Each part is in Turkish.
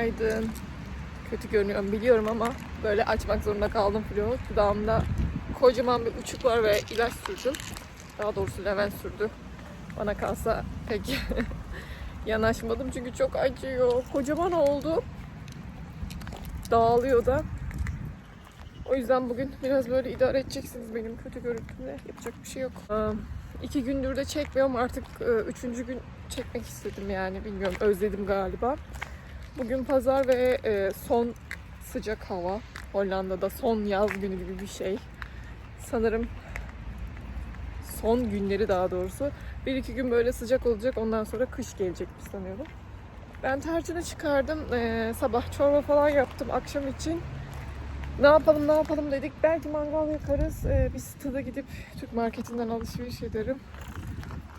Günaydın. Kötü görünüyorum biliyorum ama böyle açmak zorunda kaldım vlogu. Dudağımda kocaman bir uçuk var ve ilaç sürdüm. Daha doğrusu Levent sürdü. Bana kalsa pek yanaşmadım çünkü çok acıyor. Kocaman oldu. Dağılıyor da. O yüzden bugün biraz böyle idare edeceksiniz benim kötü görüntümle. Yapacak bir şey yok. İki gündür de çekmiyorum. Artık e, üçüncü gün çekmek istedim yani. Bilmiyorum özledim galiba. Bugün pazar ve e, son sıcak hava. Hollanda'da son yaz günü gibi bir şey. Sanırım son günleri daha doğrusu. Bir iki gün böyle sıcak olacak. Ondan sonra kış gelecekmiş sanıyorum. Ben tarçını çıkardım. Ee, sabah çorba falan yaptım akşam için. Ne yapalım ne yapalım dedik. Belki mangal yakarız. Ee, bir stada gidip Türk marketinden alışveriş ederim.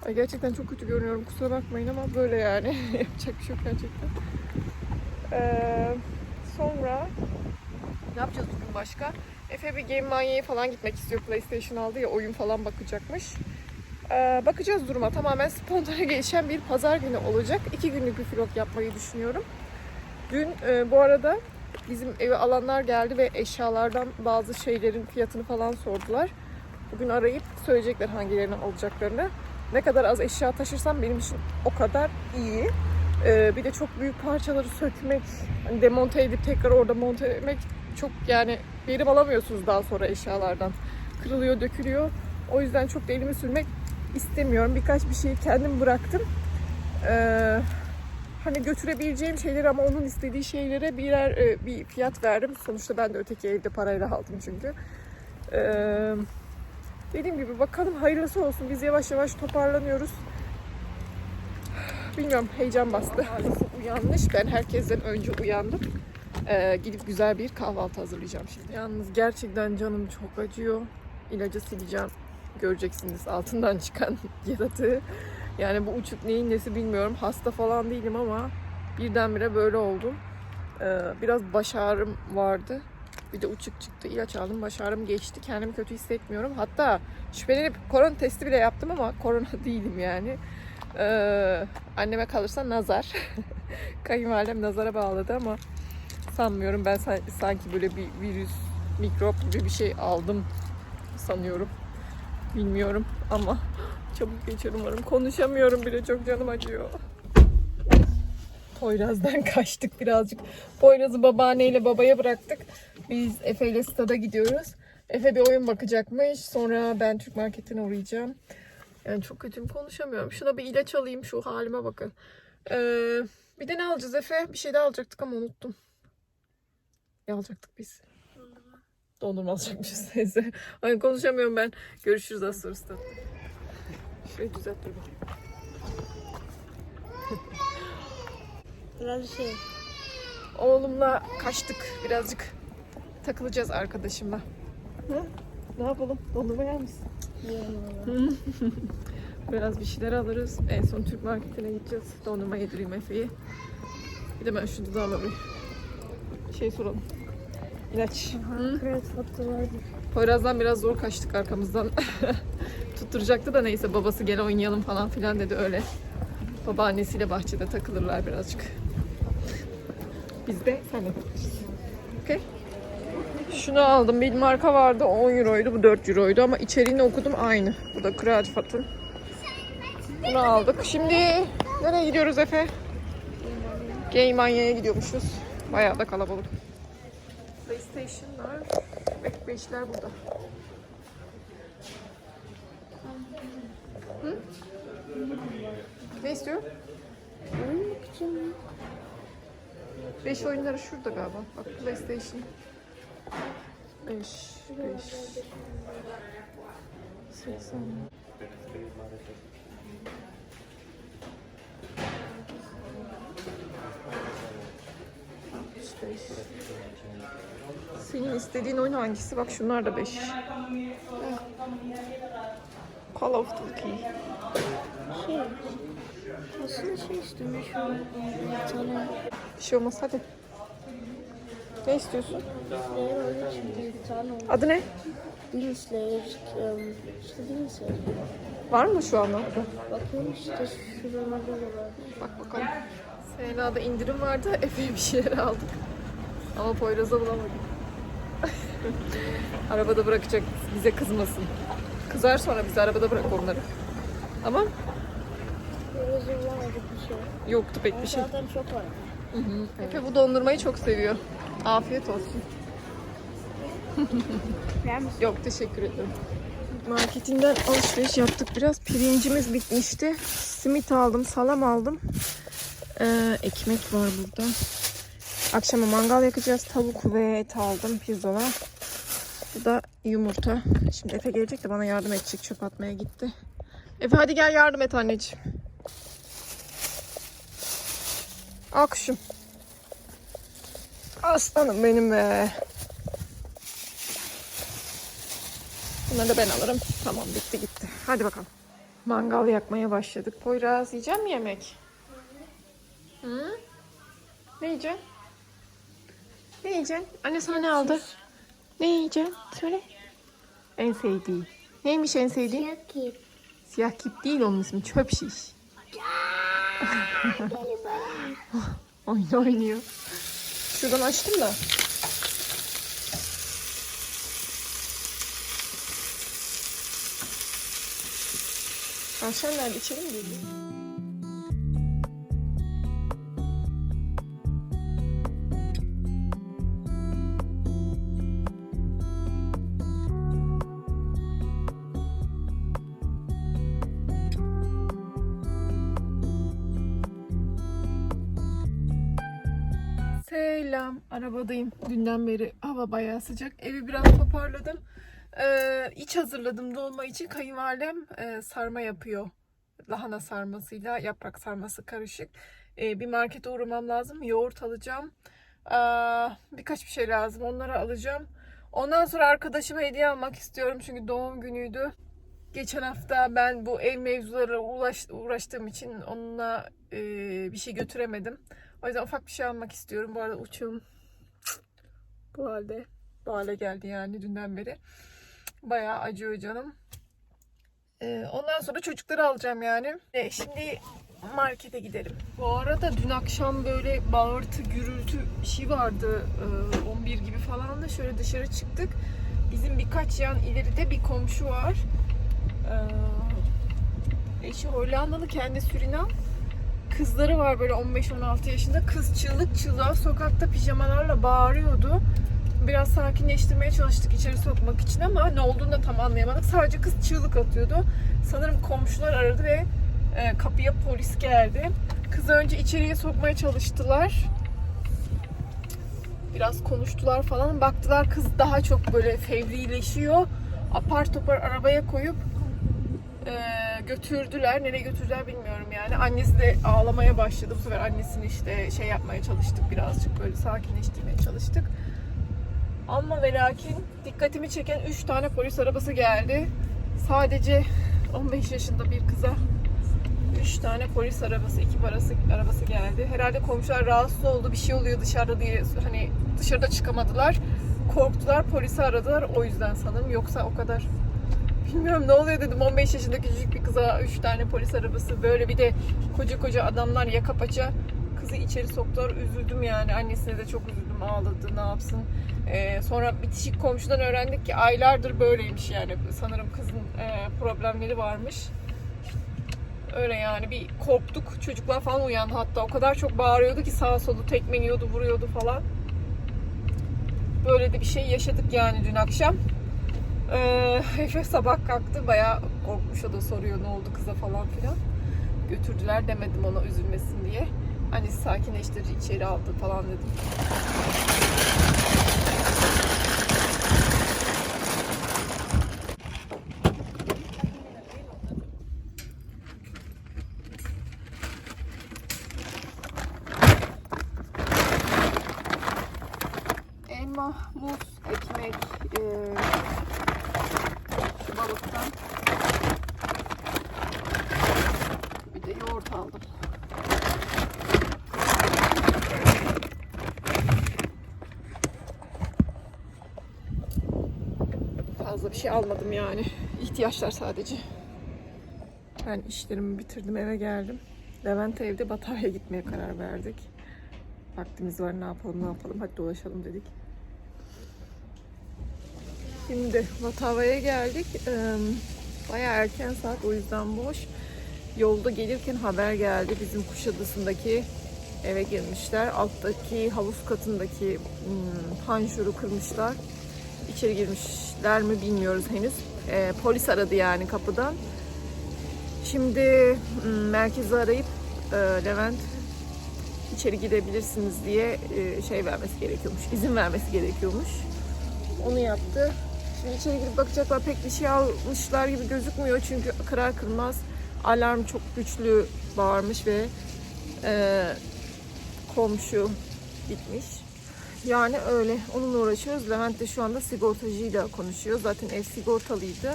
Ay gerçekten çok kötü görünüyorum. Kusura bakmayın ama böyle yani. Yapacak bir şey yok gerçekten. Ee, sonra ne yapacağız bugün başka? Efe bir Game Mania'ya falan gitmek istiyor. PlayStation aldı ya oyun falan bakacakmış. Ee, bakacağız duruma. Tamamen spontane gelişen bir pazar günü olacak. İki günlük bir vlog yapmayı düşünüyorum. Dün e, bu arada bizim evi alanlar geldi ve eşyalardan bazı şeylerin fiyatını falan sordular. Bugün arayıp söyleyecekler hangilerini alacaklarını. Ne kadar az eşya taşırsam benim için o kadar iyi. Ee, bir de çok büyük parçaları sökmek, hani demonte edip tekrar orada monte etmek çok yani verim alamıyorsunuz daha sonra eşyalardan. Kırılıyor, dökülüyor. O yüzden çok da elimi sürmek istemiyorum. Birkaç bir şeyi kendim bıraktım. Ee, hani götürebileceğim şeyleri ama onun istediği şeylere birer e, bir fiyat verdim. Sonuçta ben de öteki evde parayla aldım çünkü. Ee, dediğim gibi bakalım hayırlısı olsun. Biz yavaş yavaş toparlanıyoruz. Bilmiyorum heyecan bastı. Uyanmış. Ben herkesten önce uyandım. Ee, gidip güzel bir kahvaltı hazırlayacağım şimdi. Yalnız gerçekten canım çok acıyor. İlacı sileceğim. Göreceksiniz altından çıkan yaratığı. Yani bu uçuk neyin nesi bilmiyorum. Hasta falan değilim ama birdenbire böyle oldum. Ee, biraz baş ağrım vardı. Bir de uçuk çıktı. İlaç aldım. Baş ağrım geçti. Kendimi kötü hissetmiyorum. Hatta şüphelenip korona testi bile yaptım ama korona değilim yani. Ee, anneme kalırsa nazar. Kayınvalidem nazara bağladı ama sanmıyorum. Ben san- sanki böyle bir virüs, mikrop gibi bir şey aldım sanıyorum. Bilmiyorum ama çabuk geçer umarım. Konuşamıyorum bile çok canım acıyor. Poyraz'dan kaçtık birazcık. Poyraz'ı babaanneyle babaya bıraktık. Biz Efe ile stada gidiyoruz. Efe bir oyun bakacakmış. Sonra ben Türk marketine uğrayacağım. Yani çok kötüyüm konuşamıyorum. Şuna bir ilaç alayım şu halime bakın. Ee, bir de ne alacağız Efe? Bir şey daha alacaktık ama unuttum. Ne alacaktık biz? Dondurma alacakmışız neyse. Ay konuşamıyorum ben. Görüşürüz az sonra statta. Şöyle düzelt dur bakayım. Biraz şey. Oğlumla kaçtık birazcık. Takılacağız arkadaşımla. Ne? Ne yapalım? Dondurma yer misin? Biraz bir şeyler alırız. En son Türk marketine gideceğiz. Dondurma yedireyim Efe'yi. Bir de ben şu dudağıma bir şey soralım. İlaç. Poyraz'dan biraz zor kaçtık arkamızdan. Tutturacaktı da neyse babası gel oynayalım falan filan dedi öyle. Babaannesiyle bahçede takılırlar birazcık. Biz de senle. Okey? Şunu aldım. Bir marka vardı 10 euroydu. Bu 4 euroydu ama içeriğini okudum aynı. Bu da Kruidvat'ın. Bunu aldık. Şimdi nereye gidiyoruz Efe? Game Mania'ya gidiyormuşuz. Bayağı da kalabalık. PlayStation'lar ve 5'ler burada. Hı? Ne istiyor? Oynamak için 5 oyunları şurada galiba. Bak PlayStation. 5, 5. 80. Beş. Senin istediğin oyun hangisi? Bak şunlar da 5. Call of Duty. şey. Aslında şey istiyorum. Şu tane Bir şey olmaz hadi. Ne istiyorsun? Slayer oyunu şimdi bir tane oldu. Adı ne? Demon Slayer. işte Demon Slayer. Var mı şu anda? Bakıyorum işte şuralarda da var. Bak bakalım. Leyla'da indirim vardı. Efe'ye bir şeyler aldık. Ama Poyraz'a bulamadık. arabada bırakacak bize kızmasın. Kızar sonra bizi arabada bırak onları. Ama Biraz bulamadık bir şey. yoktu pek bir şey. Zaten çok var. Efe bu dondurmayı çok seviyor. Afiyet olsun. Yok teşekkür ederim. Marketinden alışveriş yaptık biraz. Pirincimiz bitmişti. Simit aldım, salam aldım. Ee, ekmek var burada. Akşama mangal yakacağız. Tavuk ve et aldım pirzola. Bu da yumurta. Şimdi Efe gelecek de bana yardım edecek. Çöp atmaya gitti. Efe hadi gel yardım et anneciğim. Al kuşum. Aslanım benim be. Bunları da ben alırım. Tamam bitti gitti. Hadi bakalım. Mangal yakmaya başladık. Poyraz yiyecek mi yemek? Hı? Ne yiyeceksin? Ne yiyeceksin? Anne sana ne aldı? Ne yiyeceksin? Söyle. En sevdiği. Neymiş en sevdiği? Yakayım. Siyah kip değil onun ismi. Çöp şiş. Oyun oynuyor. Şuradan açtım da. Akşam nerede içelim mi? Arabadayım. Dünden beri hava bayağı sıcak. Evi biraz toparladım. Ee, iç hazırladım dolma için. Kayınvalidem e, sarma yapıyor. Lahana sarmasıyla yaprak sarması karışık. Ee, bir markete uğramam lazım. Yoğurt alacağım. Aa, birkaç bir şey lazım. Onları alacağım. Ondan sonra arkadaşıma hediye almak istiyorum. Çünkü doğum günüydü. Geçen hafta ben bu ev mevzuları uğraş, uğraştığım için onunla e, bir şey götüremedim. O yüzden ufak bir şey almak istiyorum. Bu arada uçum bu halde. Bu hale geldi yani dünden beri. Bayağı acıyor canım. Ee, ondan sonra çocukları alacağım yani. E, şimdi markete gidelim. Bu arada dün akşam böyle bağırtı, gürültü şey vardı. Ee, 11 gibi falan da şöyle dışarı çıktık. Bizim birkaç yan ileride bir komşu var. Ee, eşi Hollandalı, kendi Surinam kızları var böyle 15-16 yaşında. Kız çığlık çığlığa sokakta pijamalarla bağırıyordu. Biraz sakinleştirmeye çalıştık içeri sokmak için ama ne olduğunu da tam anlayamadık. Sadece kız çığlık atıyordu. Sanırım komşular aradı ve e, kapıya polis geldi. Kızı önce içeriye sokmaya çalıştılar. Biraz konuştular falan. Baktılar kız daha çok böyle fevrileşiyor. Apar topar arabaya koyup e, götürdüler. Nereye götürdüler bilmiyorum yani. Annesi de ağlamaya başladı. Bu sefer annesini işte şey yapmaya çalıştık birazcık böyle sakinleştirmeye çalıştık. Ama ve lakin dikkatimi çeken 3 tane polis arabası geldi. Sadece 15 yaşında bir kıza 3 tane polis arabası, ekip arası, arabası geldi. Herhalde komşular rahatsız oldu, bir şey oluyor dışarıda diye hani dışarıda çıkamadılar. Korktular, polisi aradılar. O yüzden sanırım. Yoksa o kadar Bilmiyorum ne oluyor dedim. 15 yaşındaki küçük bir kıza 3 tane polis arabası böyle bir de koca koca adamlar yaka paça. Kızı içeri soktular üzüldüm yani. Annesine de çok üzüldüm ağladı ne yapsın. Ee, sonra bitişik komşudan öğrendik ki aylardır böyleymiş yani. Sanırım kızın e, problemleri varmış. Öyle yani bir korktuk. Çocuklar falan uyandı hatta. O kadar çok bağırıyordu ki sağa solu tekmeliyordu vuruyordu falan. Böyle de bir şey yaşadık yani dün akşam ee, Efe sabah kalktı bayağı korkmuş o da soruyor ne oldu kıza falan filan. Götürdüler demedim ona üzülmesin diye. Annesi sakinleştirici içeri aldı falan dedim. Elma, muz, ekmek, eee şu balıktan bir de yoğurt aldım. Fazla bir şey almadım yani. İhtiyaçlar sadece. Ben işlerimi bitirdim eve geldim. Levent evde Batavya'ya gitmeye karar verdik. Vaktimiz var ne yapalım ne yapalım hadi dolaşalım dedik. Şimdi Batavya'ya geldik. Bayağı erken saat o yüzden boş. Yolda gelirken haber geldi. Bizim Kuşadası'ndaki eve girmişler. Alttaki havuz katındaki hmm, panjuru kırmışlar. İçeri girmişler mi bilmiyoruz henüz. Ee, polis aradı yani kapıdan. Şimdi hmm, merkezi arayıp e, Levent içeri gidebilirsiniz diye e, şey vermesi gerekiyormuş. izin vermesi gerekiyormuş. Onu yaptı. Şimdi içeri girip bakacaklar pek bir şey almışlar gibi gözükmüyor çünkü kırar kırmaz alarm çok güçlü bağırmış ve e, komşu gitmiş. Yani öyle. Onunla uğraşıyoruz. Levent de şu anda sigortacıyla konuşuyor. Zaten ev sigortalıydı.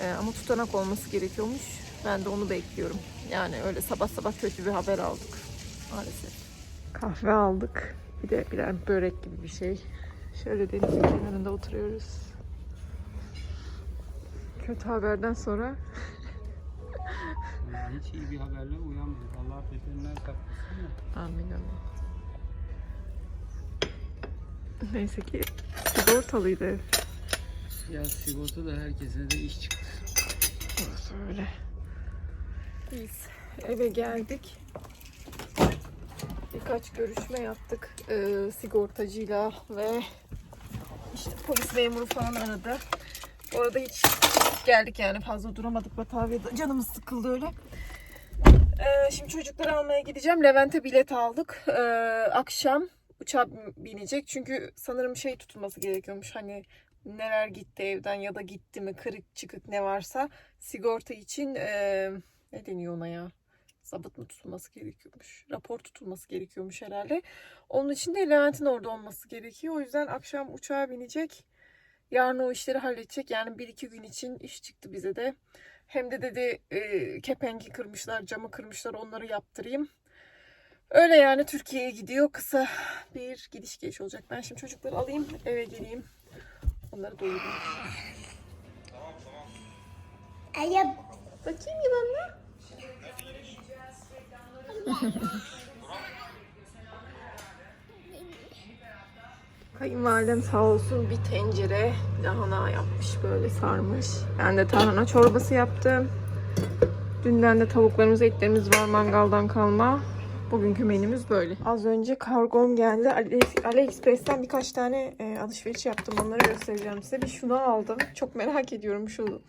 E, ama tutanak olması gerekiyormuş. Ben de onu bekliyorum. Yani öyle sabah sabah kötü bir haber aldık. Maalesef. Kahve aldık. Bir de birer börek gibi bir şey. Şöyle denizin kenarında oturuyoruz. Kötü haberden sonra Yani hiç iyi bir haberle uyanmadık. Allah beterinden saklasın da. amin amin. Neyse ki sigortalıydı ev. Ya sigorta da herkese de iş çıktı. Orası öyle. Biz eve geldik. Birkaç görüşme yaptık ee, sigortacıyla ve işte polis memuru falan aradı. Bu arada hiç geldik yani fazla duramadık Batavya'da. Canımız sıkıldı öyle. Ee, şimdi çocukları almaya gideceğim. Levent'e bilet aldık. Ee, akşam uçağa binecek. Çünkü sanırım şey tutulması gerekiyormuş. Hani neler gitti evden ya da gitti mi kırık çıkık ne varsa sigorta için ee, ne deniyor ona ya? Zabıt mı tutulması gerekiyormuş? Rapor tutulması gerekiyormuş herhalde. Onun için de Levent'in orada olması gerekiyor. O yüzden akşam uçağa binecek. Yarın o işleri halledecek. Yani bir iki gün için iş çıktı bize de. Hem de dedi e, kepengi kırmışlar, camı kırmışlar onları yaptırayım. Öyle yani Türkiye'ye gidiyor. Kısa bir gidiş geliş olacak. Ben şimdi çocukları alayım eve geleyim. Onları doyurayım. Aya Bakayım yılanına. Kayınvalidem sağ olsun bir tencere lahana yapmış böyle sarmış. Ben de tarhana çorbası yaptım. Dünden de tavuklarımız, etlerimiz var mangaldan kalma. Bugünkü menümüz böyle. Az önce kargom geldi. Ali, AliExpress'ten birkaç tane e, alışveriş yaptım. Onları göstereceğim size. Bir şunu aldım. Çok merak ediyorum şu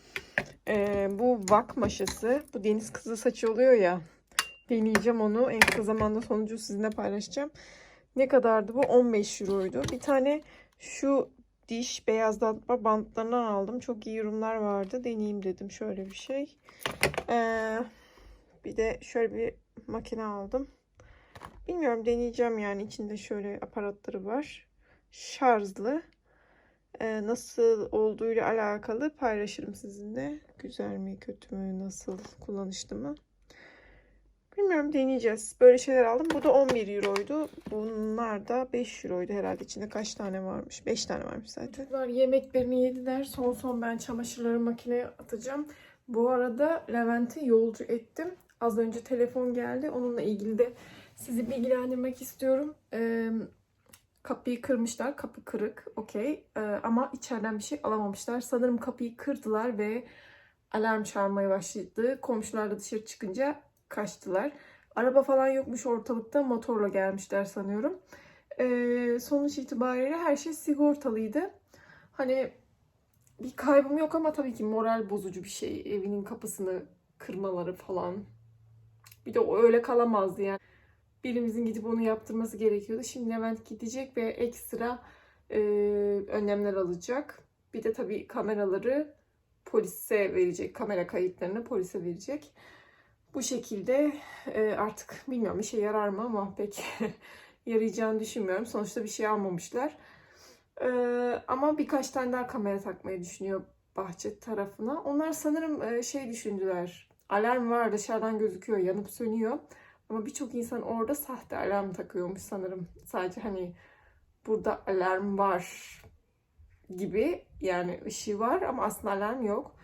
e, bu vak maşası. Bu deniz kızı saçı oluyor ya. Deneyeceğim onu. En kısa zamanda sonucu sizinle paylaşacağım. Ne kadardı bu? 15 euroydu. Bir tane şu diş beyazlatma bantlarından aldım. Çok iyi yorumlar vardı. Deneyeyim dedim. Şöyle bir şey. Ee, bir de şöyle bir makine aldım. Bilmiyorum deneyeceğim yani. içinde şöyle aparatları var. Şarjlı. Ee, nasıl olduğuyla alakalı paylaşırım sizinle. Güzel mi, kötü mü, nasıl, kullanışlı mı? Bilmiyorum deneyeceğiz. Böyle şeyler aldım. Bu da 11 euroydu. Bunlar da 5 euroydu herhalde. İçinde kaç tane varmış? 5 tane varmış zaten. Çocuklar yemeklerini yediler. Son son ben çamaşırları makineye atacağım. Bu arada Levent'i yolcu ettim. Az önce telefon geldi. Onunla ilgili de sizi bilgilendirmek istiyorum. Ee, kapıyı kırmışlar. Kapı kırık. Okey. Ee, ama içeriden bir şey alamamışlar. Sanırım kapıyı kırdılar ve alarm çalmaya başladı. Komşular da dışarı çıkınca kaçtılar. Araba falan yokmuş ortalıkta. Motorla gelmişler sanıyorum. Ee, sonuç itibariyle her şey sigortalıydı. Hani bir kaybım yok ama tabii ki moral bozucu bir şey. Evinin kapısını kırmaları falan. Bir de o öyle kalamazdı yani. Birimizin gidip onu yaptırması gerekiyordu. Şimdi Levent gidecek ve ekstra e, önlemler alacak. Bir de tabii kameraları polise verecek. Kamera kayıtlarını polise verecek. Bu şekilde e, artık bilmiyorum işe yarar mı ama pek yarayacağını düşünmüyorum. Sonuçta bir şey almamışlar. E, ama birkaç tane daha kamera takmayı düşünüyor bahçe tarafına. Onlar sanırım e, şey düşündüler. Alarm var dışarıdan gözüküyor yanıp sönüyor. Ama birçok insan orada sahte alarm takıyormuş sanırım. Sadece hani burada alarm var gibi yani ışığı var ama aslında alarm yok.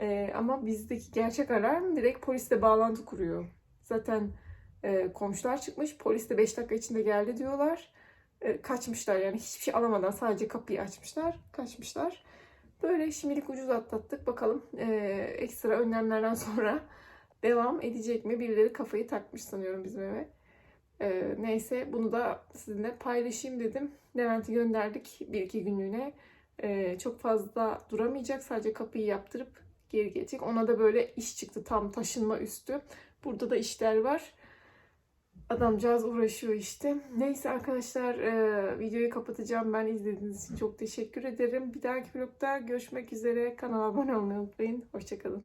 Ee, ama bizdeki gerçek alarm direkt polisle bağlantı kuruyor. Zaten E, komşular çıkmış. Polis de 5 dakika içinde geldi diyorlar. E, kaçmışlar yani hiçbir şey alamadan sadece kapıyı açmışlar. Kaçmışlar. Böyle şimdilik ucuz atlattık. Bakalım e, ekstra önlemlerden sonra devam edecek mi? Birileri kafayı takmış sanıyorum bizim eve. E, neyse bunu da sizinle paylaşayım dedim. Levent'i gönderdik bir iki günlüğüne. E, çok fazla duramayacak. Sadece kapıyı yaptırıp geri gelecek. Ona da böyle iş çıktı. Tam taşınma üstü. Burada da işler var. Adamcağız uğraşıyor işte. Neyse arkadaşlar e, videoyu kapatacağım. Ben izlediğiniz için çok teşekkür ederim. Bir dahaki vlogda görüşmek üzere. Kanala abone olmayı unutmayın. Hoşçakalın.